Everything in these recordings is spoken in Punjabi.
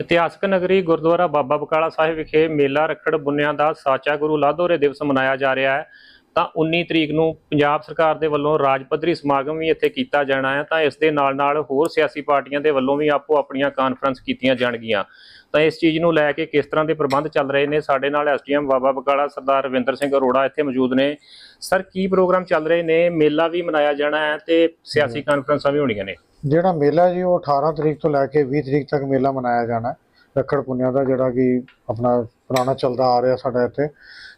ਇਤਿਹਾਸਕ ਨਗਰੀ ਗੁਰਦੁਆਰਾ ਬਾਬਾ ਬਕਾਲਾ ਸਾਹਿਬ ਵਿਖੇ ਮੇਲਾ ਰੱਖੜ ਬੁੰਨਿਆਂ ਦਾ ਸਾਚਾ ਗੁਰੂ ਲਾਧੋਰੇ ਦਿਵਸ ਮਨਾਇਆ ਜਾ ਰਿਹਾ ਹੈ। ਤਾਂ 19 ਤਰੀਕ ਨੂੰ ਪੰਜਾਬ ਸਰਕਾਰ ਦੇ ਵੱਲੋਂ ਰਾਜ ਪੱਧਰੀ ਸਮਾਗਮ ਵੀ ਇੱਥੇ ਕੀਤਾ ਜਾਣਾ ਹੈ। ਤਾਂ ਇਸ ਦੇ ਨਾਲ ਨਾਲ ਹੋਰ ਸਿਆਸੀ ਪਾਰਟੀਆਂ ਦੇ ਵੱਲੋਂ ਵੀ ਆਪੋ ਆਪਣੀਆਂ ਕਾਨਫਰੰਸ ਕੀਤੀਆਂ ਜਾਣਗੀਆਂ। ਤਾਂ ਇਸ ਚੀਜ਼ ਨੂੰ ਲੈ ਕੇ ਕਿਸ ਤਰ੍ਹਾਂ ਦੇ ਪ੍ਰਬੰਧ ਚੱਲ ਰਹੇ ਨੇ ਸਾਡੇ ਨਾਲ ਐਸਡੀਐਮ ਬਾਬਾ ਬਕਾਲਾ ਸਰਦਾਰ ਰਵਿੰਦਰ ਸਿੰਘ ਅਰੋੜਾ ਇੱਥੇ ਮੌਜੂਦ ਨੇ। ਸਰ ਕੀ ਪ੍ਰੋਗਰਾਮ ਚੱਲ ਰਹੇ ਨੇ? ਮੇਲਾ ਵੀ ਮਨਾਇਆ ਜਾਣਾ ਹੈ ਤੇ ਸਿਆਸੀ ਕਾਨਫਰੰਸਾਂ ਵੀ ਹੋਣੀਆਂ ਨੇ। ਜਿਹੜਾ ਮੇਲਾ ਜੀ, ਉਹ 18 ਤਰੀਕ ਤੋਂ ਲੈ ਕੇ 20 ਤਰੀਕ ਤੱਕ ਮੇਲਾ ਮਨਾਇਆ ਜਾਣਾ ਰੱਖੜ ਪੁੰਨਿਆ ਦਾ ਜਿਹੜਾ ਕਿ ਆਪਣਾ ਪੁਰਾਣਾ ਚੱਲਦਾ ਆ ਰਿਹਾ ਸਾਡਾ ਇੱਥੇ।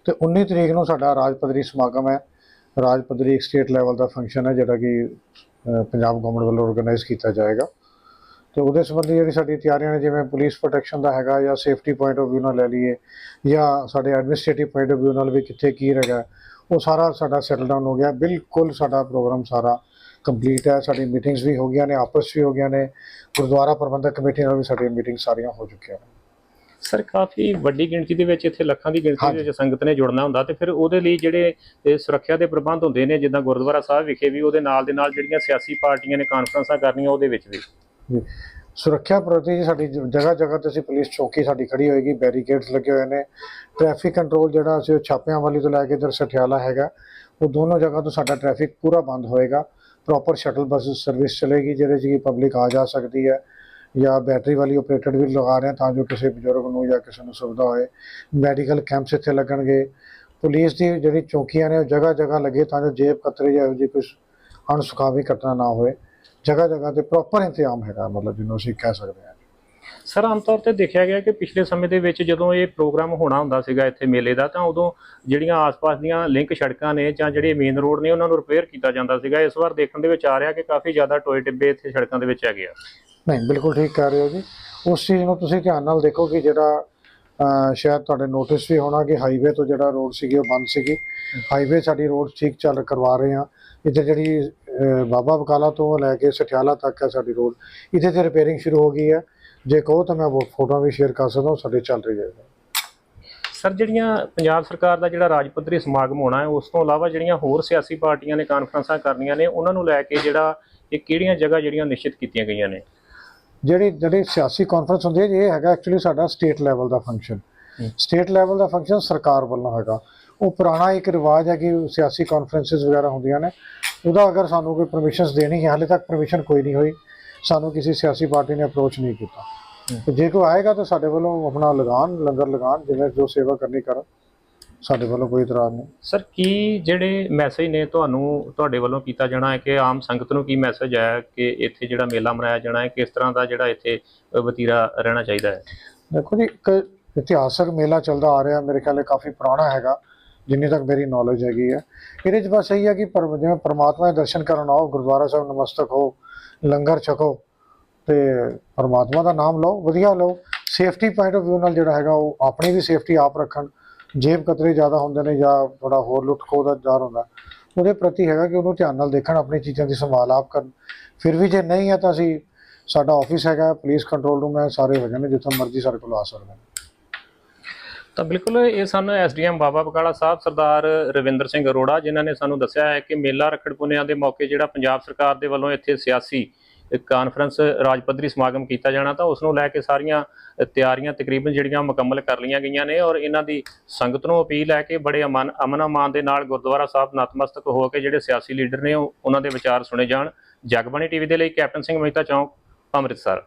ਤੇ 19 ਤਰੀਕ ਨੂੰ ਸਾਡਾ ਰਾਜ ਪੱਧਰੀ ਸਮਾਗਮ ਹੈ। ਰਾਜ ਪੱਧਰੀ ਇੱਕ ਸਟੇਟ ਲੈਵਲ ਦਾ ਫੰਕਸ਼ਨ ਹੈ, ਜਿਹੜਾ ਕਿ ਪੰਜਾਬ ਗਵਰਨਮੈਂਟ ਵੱਲੋਂ ਆਰਗੇਨਾਈਜ਼ ਕੀਤਾ ਜਾਏਗਾ। ਤੇ ਉਹਦੇ ਸੰਬੰਧੀ ਜਿਹੜੀ ਸਾਡੀ ਤਿਆਰੀਆਂ ਨੇ, ਜਿਵੇਂ ਪੁਲਿਸ ਪ੍ਰੋਟੈਕਸ਼ਨ ਦਾ ਹੈਗਾ ਜਾਂ ਸੇਫਟੀ ਪੁਆਇੰਟ ਆਫ View ਨਾਲ ਲੈ ਲਈਏ, ਜਾਂ ਸਾਡੇ ਐਡਮਿਨਿਸਟ੍ਰੇਟਿਵ ਪੁਆਇੰਟ ਆਫ View ਨਾਲ ਵੀ ਕਿੱਥੇ ਕੀ ਹੈਗਾ, ਉਹ ਸਾਰਾ ਸਾਡਾ ਸੈਟਲ ਡਾਊਨ ਹੋ ਗਿਆ। ਬਿਲਕੁਲ ਸਾਡਾ ਪ੍ਰੋਗਰਾਮ ਸਾਰਾ ਕੰਪਲੀਟ ਹੈ ਸਾਡੀ ਮੀਟਿੰਗਸ ਵੀ ਹੋ ਗਈਆਂ ਨੇ ਆਪਸ ਵੀ ਹੋ ਗਈਆਂ ਨੇ ਗੁਰਦੁਆਰਾ ਪ੍ਰਬੰਧਕ ਕਮੇਟੀ ਨਾਲ ਵੀ ਸਾਡੀਆਂ ਮੀਟਿੰਗ ਸਾਰੀਆਂ ਹੋ ਚੁੱਕੀਆਂ ਨੇ। ਸਰ ਕਾਫੀ ਵੱਡੀ ਗਿਣਤੀ ਦੇ ਵਿੱਚ ਇੱਥੇ ਲੱਖਾਂ ਦੀ ਗਿਣਤੀ। ਦੇ ਵਿੱਚ ਸੰਗਤ ਨੇ ਜੁੜਨਾ ਹੁੰਦਾ ਤੇ ਫਿਰ ਉਹਦੇ ਲਈ ਜਿਹੜੇ ਸੁਰੱਖਿਆ ਦੇ ਪ੍ਰਬੰਧ ਹੁੰਦੇ ਨੇ ਜਿੱਦਾਂ ਗੁਰਦੁਆਰਾ ਸਾਹਿਬ ਵਿਖੇ ਵੀ ਉਹਦੇ ਨਾਲ ਦੇ ਨਾਲ ਜਿਹੜੀਆਂ ਸਿਆਸੀ ਪਾਰਟੀਆਂ ਨੇ ਕਾਨਫਰੰਸਾਂ ਕਰਨੀਆਂ ਉਹਦੇ ਵਿੱਚ ਵੀ। ਸੁਰੱਖਿਆ ਪ੍ਰਤੀ ਸਾਡੀ ਜਗ੍ਹਾ ਜਗ੍ਹਾ ਤੇ ਅਸੀਂ ਪੁਲਿਸ ਚੌਕੀ ਸਾਡੀ ਖੜੀ ਹੋਏਗੀ ਬੈਰੀਕੇਡਸ ਲੱਗੇ ਹੋਏ ਨੇ। ਟ੍ਰੈਫਿਕ ਕੰਟਰੋਲ ਜਿਹੜਾ ਅਸੀਂ ਉਹ ਛਾਪਿਆਂ ਵਾਲੀ ਤੋਂ ਲੈ ਕੇ ਇਧਰ ਸਠਿਆਲਾ ਹੈਗਾ ਉਹ ਦੋਨੋਂ ਜਗ੍ਹਾ ਤੋਂ ਸਾਡਾ ਟ੍ਰੈਫਿਕ ਪੂਰਾ ਬੰਦ ਹੋਏਗਾ। ਪ੍ਰੋਪਰ ਸ਼ਟਲ ਬੱਸ ਸਰਵਿਸ ਚਲੇਗੀ, ਜਿਹਦੇ 'ਚ ਕਿ ਪਬਲਿਕ ਆ ਜਾ ਸਕਦੀ ਹੈ ਜਾਂ ਬੈਟਰੀ ਵਾਲੀ ਆਪਰੇਟਡ ਵੀ ਲਗਾ ਰਹੇ ਤਾਂ ਜੋ ਕਿਸੇ ਬਜ਼ੁਰਗ ਨੂੰ ਜਾਂ ਕਿਸੇ ਨੂੰ ਸੁਵਿਧਾ ਹੋਏ। ਮੈਡੀਕਲ ਕੈਂਪਸ ਇੱਥੇ ਲੱਗਣਗੇ। ਪੁਲਿਸ ਦੀ ਜਿਹੜੀ ਚੌਕੀਆਂ ਨੇ ਉਹ ਜਗ੍ਹਾ ਜਗ੍ਹਾ ਲੱਗੇ ਤਾਂ ਜੋ ਜੇਬ ਕਤਰੇ ਜਾਂ ਇਹੋ ਜਿਹੀ ਕੁਝ ਅਣਸੁਖਾਵੀ ਘਟਨਾ ਨਾ ਹੋਏ। ਜਗ੍ਹਾ ਜਗ੍ਹਾ ਤੇ ਪ੍ਰੋਪਰ ਇੰਤਜ਼ਾਮ ਹੈਗਾ, ਮਤਲਬ ਜਿਹਨੂੰ ਅਸੀਂ ਕਹਿ ਸਕਦੇ ਹਾਂ। ਸਰ, ਆਮ ਤੌਰ ਤੇ ਦੇਖਿਆ ਗਿਆ ਕਿ ਪਿਛਲੇ ਸਮੇਂ ਦੇ ਵਿੱਚ ਜਦੋਂ ਇਹ ਪ੍ਰੋਗਰਾਮ ਹੋਣਾ ਹੁੰਦਾ ਸੀਗਾ ਇੱਥੇ ਮੇਲੇ ਦਾ, ਤਾਂ ਉਦੋਂ ਜਿਹੜੀਆਂ ਆਸ-ਪਾਸ ਦੀਆਂ ਲਿੰਕ ਸੜਕਾਂ ਨੇ ਜਾਂ ਜਿਹੜੇ ਮੇਨ ਰੋਡ ਨੇ, ਉਹਨਾਂ ਨੂੰ ਰਿਪੇਅਰ ਕੀਤਾ ਜਾਂਦਾ ਸੀਗਾ। ਇਸ ਵਾਰ ਦੇਖਣ ਦੇ ਵਿੱਚ ਆ ਰਿਹਾ ਕਿ ਕਾਫੀ ਜ਼ਿਆਦਾ ਟੋਏ ਟਿੱਬੇ ਇੱਥੇ ਸੜਕਾਂ ਦੇ ਵਿੱਚ ਹੈਗੇ ਆ। ਨਹੀਂ, ਬਿਲਕੁਲ ਠੀਕ ਕਰ ਰਹੇ ਹੋ ਜੀ। ਉਸ ਚੀਜ਼ ਨੂੰ ਤੁਸੀਂ ਧਿਆਨ ਨਾਲ ਦੇਖੋ ਕਿ ਜਿਹੜਾ ਸ਼ਾਇਦ ਤੁਹਾਡੇ ਨੋਟਿਸ ਵੀ ਹੋਣਾ ਕਿ ਹਾਈਵੇ ਤੋਂ ਜਿਹੜਾ ਰੋਡ ਸੀਗੀ, ਉਹ ਬੰਦ ਸੀਗੀ। ਹਾਈਵੇ ਸਾਡੀ ਰੋਡ ਠੀਕ ਚੱਲ ਕਰਵਾ ਰਹੇ ਹਾਂ। ਇੱਥੇ ਜਿਹੜੀ ਬਾਬਾ ਬਕਾਲਾ ਤੋਂ ਲੈ ਕੇ ਸਠਿਆਲਾ ਤੱਕ ਹੈ ਸਾਡੀ ਰੋਡ ਇੱਥੇ ਤੇ ਰਿਪੇਅਰਿੰਗ ਸ਼ੁਰੂ ਹੋ ਗਈ ਹੈ। ਜੇ ਕਹੋ ਤਾਂ ਮੈਂ ਉਹ ਫੋਟੋ ਵੀ ਸ਼ੇਅਰ ਕਰ ਸਕਦਾ ਸਾਡੇ ਚੱਲ ਰਹੀ ਹੈ। ਸਰ ਜਿਹੜੀਆਂ ਪੰਜਾਬ ਸਰਕਾਰ ਦਾ ਜਿਹੜਾ ਰਾਜ ਪੱਧਰੀ ਸਮਾਗਮ ਹੋਣਾ ਹੈ ਉਸ ਤੋਂ ਇਲਾਵਾ ਜਿਹੜੀਆਂ ਹੋਰ ਸਿਆਸੀ ਪਾਰਟੀਆਂ ਨੇ ਕਾਨਫਰੰਸਾਂ ਕਰਨੀਆਂ ਨੇ ਉਹਨਾਂ ਨੂੰ ਲੈ ਕੇ ਜਿਹੜਾ ਇਹ ਕਿਹੜੀਆਂ ਜਗ੍ਹਾ ਜਿਹੜੀਆਂ ਨਿਸ਼ਚਿਤ ਕੀਤੀਆਂ ਗਈਆਂ ਨੇ? ਜਿਹੜੀ ਜਿਹੜੀ ਸਿਆਸੀ ਕਾਨਫਰੰਸ ਹੁੰਦੀ ਹੈ ਇਹ ਹੈਗਾ ਐਕਚੁਅਲੀ ਸਾਡਾ ਸਟੇਟ ਲੈਵਲ ਦਾ ਫੰਕਸ਼ਨ। ਸਟੇਟ ਲੈਵਲ ਦਾ ਫੰਕਸ਼ਨ ਸਰਕਾਰ ਵੱਲੋਂ ਹੈਗਾ। ਉਹ ਪੁਰਾਣਾ ਇੱਕ ਰਿਵਾਜ ਹੈ ਕਿ ਸਿਆਸੀ ਕਾਨਫਰੰਸਿਸ ਵਗੈਰਾ ਹੁੰਦੀਆਂ ਨੇ। ਉਹਦਾ ਅਗਰ ਸਾਨੂੰ ਕੋਈ ਪਰਮਿਸ਼ਨਸ ਦੇਣੀ ਹੈ ਹਾਲੇ ਤੱਕ ਪਰਮਿਸ਼ਨ ਕੋਈ ਨਹੀਂ ਹੋਈ। ਸਾਨੂੰ ਕਿਸੇ ਸਿਆਸੀ ਪਾਰਟੀ ਨੇ ਅਪਰੋਚ ਨਹੀਂ ਕੀਤਾ। ਤੇ ਜੇ ਕੋਈ ਆਏਗਾ ਤਾਂ ਸਾਡੇ ਵੱਲੋਂ ਆਪਣਾ ਲਗਾਨ ਲੰਗਰ ਲਗਾਨ ਜਿਵੇਂ ਜੋ ਸੇਵਾ ਕਰਨੀ ਕਰਨ ਸਾਡੇ ਵੱਲੋਂ ਕੋਈ ਇਤਰਾਜ਼ ਨਹੀਂ। ਸਰ ਕੀ ਜਿਹੜੇ ਮੈਸੇਜ ਨੇ ਤੁਹਾਨੂੰ ਤੁਹਾਡੇ ਵੱਲੋਂ ਕੀਤਾ ਜਾਣਾ ਹੈ ਕਿ ਆਮ ਸੰਗਤ ਨੂੰ ਕੀ ਮੈਸੇਜ ਹੈ ਕਿ ਇੱਥੇ ਜਿਹੜਾ ਮੇਲਾ ਮਨਾਇਆ ਜਾਣਾ ਹੈ ਕਿਸ ਤਰ੍ਹਾਂ ਦਾ ਜਿਹੜਾ ਇੱਥੇ ਵਤੀਰਾ ਰਹਿਣਾ ਚਾਹੀਦਾ ਹੈ? ਦੇਖੋ ਜੀ ਇੱਕ ਇਤਿਹਾਸਕ ਮੇਲਾ ਚੱਲਦਾ ਆ ਰਿਹਾ ਮੇਰੇ ਖਿਆਲ ਇਹ ਕਾਫੀ ਪੁਰਾਣਾ ਹੈਗਾ ਜਿੰਨੀ ਤੱਕ ਮੇਰੀ ਨੌਲੇਜ ਹੈਗੀ ਹੈ। ਇਹਦੇ 'ਚ ਬਸ ਇਹੀ ਹੈ ਕਿ ਜਿਵੇਂ ਪ੍ਰਮਾਤਮਾ ਦੇ ਦਰਸ਼ਨ ਕਰਨ ਆਓ ਗੁਰਦੁਆਰਾ ਸਾਹਿਬ ਨਮਸਤਕ ਹੋ ਲੰਗਰ ਛਕੋ ਤੇ ਪਰਮਾਤਮਾ ਦਾ ਨਾਮ ਲਓ, ਵਧੀਆ ਲਓ। ਸੇਫਟੀ ਪੁਆਇੰਟ ਆਫ View ਨਾਲ ਜਿਹੜਾ ਹੈਗਾ, ਉਹ ਆਪਣੀ ਵੀ ਸੇਫਟੀ ਆਪ ਰੱਖਣ। ਜੇਬ ਕਤਰੇ ਜ਼ਿਆਦਾ ਹੁੰਦੇ ਨੇ ਜਾਂ ਥੋੜਾ ਹੋਰ ਲੁੱਟ ਖੋਹ ਦਾ ਡਰ ਹੁੰਦਾ। ਉਹਦੇ ਪ੍ਰਤੀ ਹੈਗਾ ਕਿ ਉਹਨੂੰ ਧਿਆਨ ਨਾਲ ਦੇਖਣ, ਆਪਣੀ ਚੀਜ਼ਾਂ ਦੀ ਸੰਭਾਲ ਆਪ ਕਰਨ। ਫਿਰ ਵੀ ਜੇ ਨਹੀਂ ਹੈ ਤਾਂ ਅਸੀਂ, ਸਾਡਾ ਆਫਿਸ ਹੈਗਾ ਪੁਲਿਸ ਕੰਟਰੋਲ ਰੂਮ ਹੈ, ਸਾਰੇ ਹੈਗੇ ਨੇ, ਜਿੱਥੋਂ ਮਰਜ਼ੀ ਸਾਡੇ ਕੋਲ ਆ ਸਕਦੇ ਨੇ। ਤਾਂ ਬਿਲਕੁਲ ਇਹ ਸਾਨੂੰ ਐਸਡੀਐਮ ਬਾਬਾ ਬਕਾਲਾ ਸਾਹਿਬ, ਸਰਦਾਰ ਰਵਿੰਦਰ ਸਿੰਘ ਅਰੋੜਾ, ਜਿਨ੍ਹਾਂ ਨੇ ਸਾਨੂੰ ਦੱਸਿਆ ਹੈ ਕਿ ਮੇਲਾ ਰੱਖੜ ਪੁੰਨਿਆਂ ਦੇ ਮੌਕੇ ਜਿਹੜਾ ਪੰਜਾਬ ਸਰਕਾਰ ਦੇ ਵੱਲੋਂ ਇੱਥੇ ਸਿਆਸੀ ਕਾਨਫਰੰਸ ਰਾਜ ਪੱਧਰੀ ਸਮਾਗਮ ਕੀਤਾ ਜਾਣਾ, ਤਾਂ ਉਸ ਨੂੰ ਲੈ ਕੇ ਸਾਰੀਆਂ ਤਿਆਰੀਆਂ ਤਕਰੀਬਨ ਜਿਹੜੀਆਂ ਮੁਕੰਮਲ ਕਰ ਲਈਆਂ ਗਈਆਂ ਨੇ ਔਰ ਇਹਨਾਂ ਦੀ ਸੰਗਤ ਨੂੰ ਅਪੀਲ ਹੈ ਕਿ ਬੜੇ ਅਮਨ ਅਮਨ ਅਮਾਨ ਦੇ ਨਾਲ ਗੁਰਦੁਆਰਾ ਸਾਹਿਬ ਨਤਮਸਤਕ ਹੋ ਕੇ ਜਿਹੜੇ ਸਿਆਸੀ ਲੀਡਰ ਨੇ ਉਹ- ਉਹਨਾਂ ਦੇ ਵਿਚਾਰ ਸੁਣੇ ਜਾਣ। ਜਗਬਾਣੀ ਟੀਵੀ ਦੇ ਲਈ ਕੈਪਟਨ ਸਿੰਘ ਮਹਿਤਾ ਚੌਂਕ, ਅੰਮ੍ਰਿਤਸਰ।